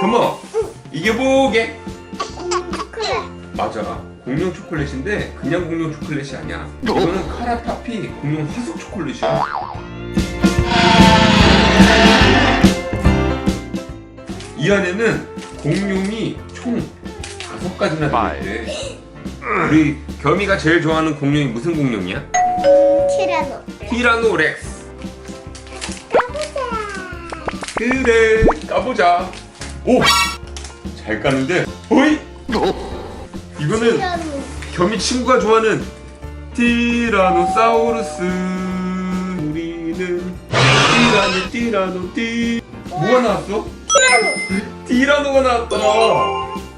겸아 이게 뭐게? 맞아. 공룡 초콜릿인데 그냥 공룡 초콜릿이 아니야. 이거는 카라파피 공룡 화석 초콜릿이야. 이 안에는 공룡이 총 다섯 가지나 들어있대. 우리 겸이가 제일 좋아하는 공룡이 무슨 공룡이야? 티라노. 티라노렉스 가보자. 그래 까보자 오! 잘 까는데 어이? 이거는. 겸이 친구가 좋아하는 티라노사우루스 우리는 티라노 티라노 티 뭐가 나왔어? 티라노. 티라노가 나왔다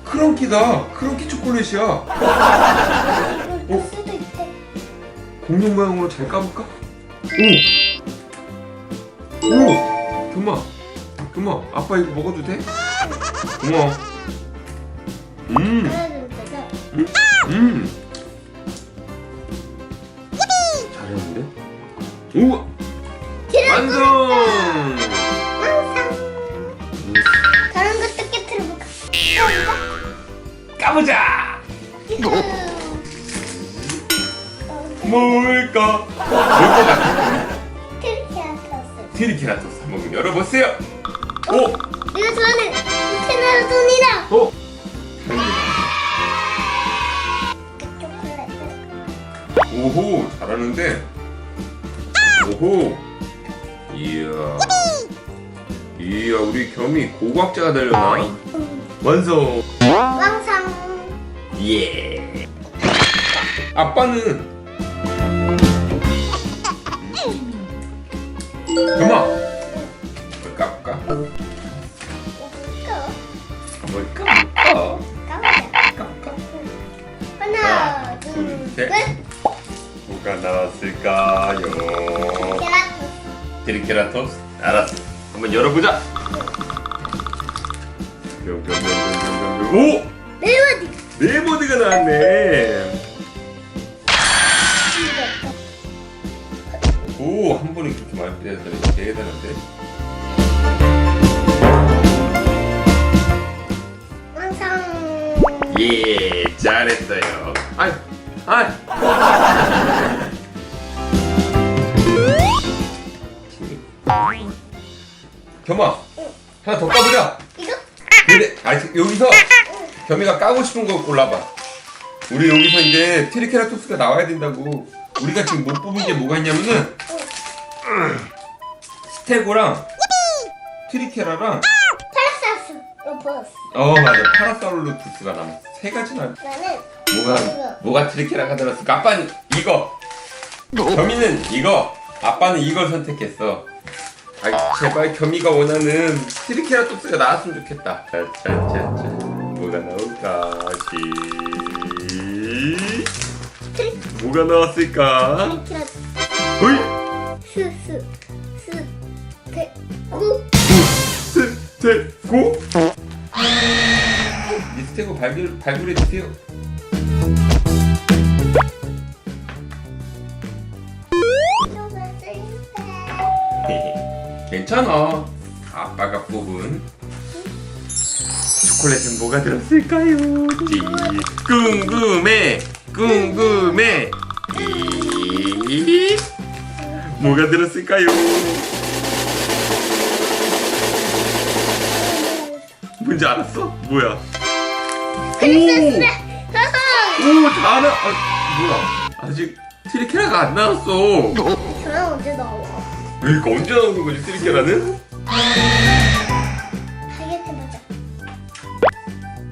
크런키다 크런키 초콜릿이야 있대. 공룡 모양으로 잘 까볼까? 오! 오! 겸아 겸아 아빠 이거 먹어도 돼? 고마워 음 되죠. 음. 잘했는데? 우와! 완성! 다른 것도 깨트려볼까? 까보자! 이거. 뭘까? 같아? 트리케라토스 한번 열어보세요! 오! 좋아하는 테나르돈이다. 어? 초콜릿. 오호! 잘하는데? 오호! 이야 이야 우리 겸이 고고학자가 되려나? 완성! 왕상. 예. 아빠는 뭐가 나왔을까요? 테라토스. 트리케라토스. 알았어. 한번 열어보자. 오! 멜로디. 네모드가 나왔네. 오, 한 번에 그렇게 많이 빼앗다니 대단한데? 왕상. 예, 잘했어요. 아이, 아이. 겸아, 하나 더 까보자. 이거? 근데 아 여기서 겸이가 까고 싶은 거 골라봐. 우리 여기서 이제 트리케라토스가 나와야 된다고. 우리가 지금 못 뽑은 게 뭐가 있냐면은 스테고랑 트리케라랑 파라사스. 로버스. 어 맞아 파라사우루투스가 남았어. 세 가지나. 나는 뭐가 뭐가 트리케라가 들었을까? 아빠는 이거. 겸이는 이거. 아빠는 이걸 선택했어. 아 제발 겸이가 원하는 트리케라톱스가 나왔으면 좋겠다. 짜짜짜짜 뭐가 나올까? 시 뭐가 나왔을까? 트리케라토스. 어이 스스. 스. 테. 구. 스테고 미스테고 발굴 발굴해 주세요. 괜찮아. 아빠가 뽑은 초콜릿은 뭐가 들었을까요? 찌. 궁금해, 궁금해. 이. 뭐가 들었을까요? 뭔지 알았어? 뭐야? 크리스마스. 오, 다 알아. 아, 뭐야? 아직 트리케라가 안 나왔어. 저랑 언제 나와? 이거 언제 나오는 거지, 트리케라는? 하이게트 맞아.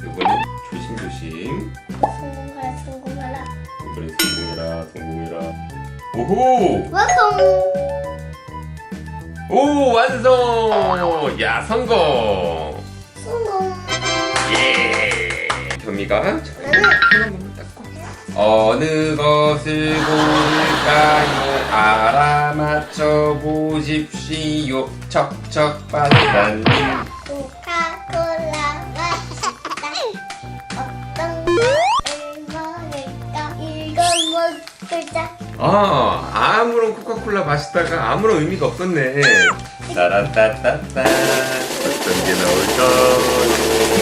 이거는 조심조심. 성공하라 성공하라. 이번에 성공해라, 성공해라. 오호! 완성. 오, 완성! 야, 성공! 성공. 예! 겸이가 나 닦고. 어느 것을 고를까요? 알아맞혀 보십시오. 척척 반반님. 코카콜라 맛있다. 어떤 걸 먹을까? 이거 먹자. 아 아무런 코카콜라 마시다가 아무런 의미가 없었네 따라따따따 어떤 게 나올까.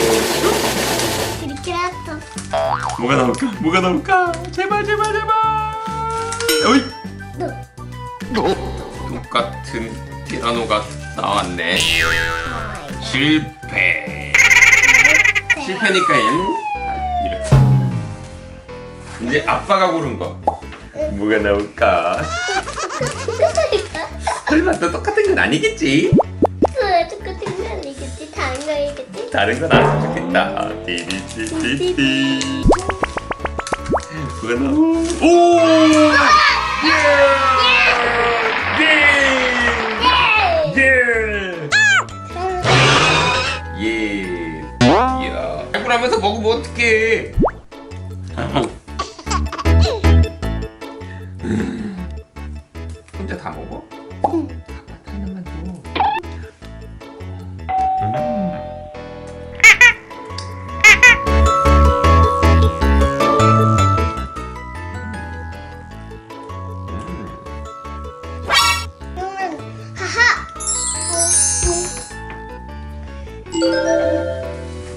뭐가 나올까? 뭐가 나올까? 제발 제발 제발! 어이! 똑같은 티라노가 나왔네. 실패. 실패니까 얘는 아, 이렇게. 이제 아빠가 고른 거. 뭐가 나올까? 설마 또 똑같은 건 아니겠지 다른 건 나왔으면 좋겠다 띠리띠띠띠 뭐가 나오 오 예! 예! 예! 예! 이야 해보라면서 먹으면 어떡해 혼자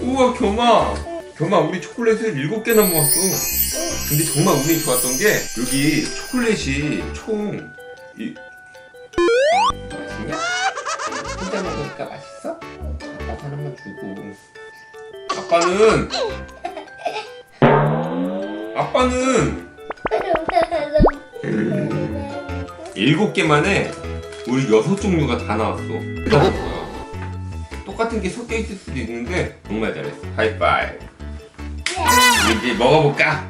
우와 겸아. 겸아 우리 초콜릿을 일곱 개나 모았어. 근데 정말 운이 좋았던 게 여기 초콜릿이 총 이... 맛있냐? 혼자 먹으니까 맛있어? 아빠 하나만 주고. 아빠는 아빠는 일곱 개 만에 우리 여섯 종류가 다 나왔어 똑같은 게 섞여 있을 수도 있는데 정말 잘했어. 하이파이브. 우리 이제 먹어볼까?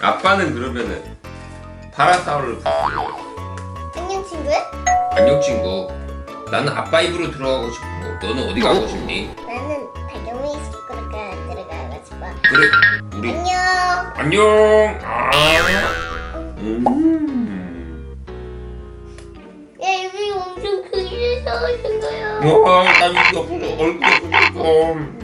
아빠는 그러면은 파라사우를 안녕 친구야? 안녕 친구. 나는 아빠 입으로 들어가고 싶어 너는 어디 가고 싶니? 나는 박영미 스쿨가 들어가고 싶어. 그래 우리 안녕. 안녕. 아. 음. 크게 나오는 거야 와, 나 이거 얼굴이 없어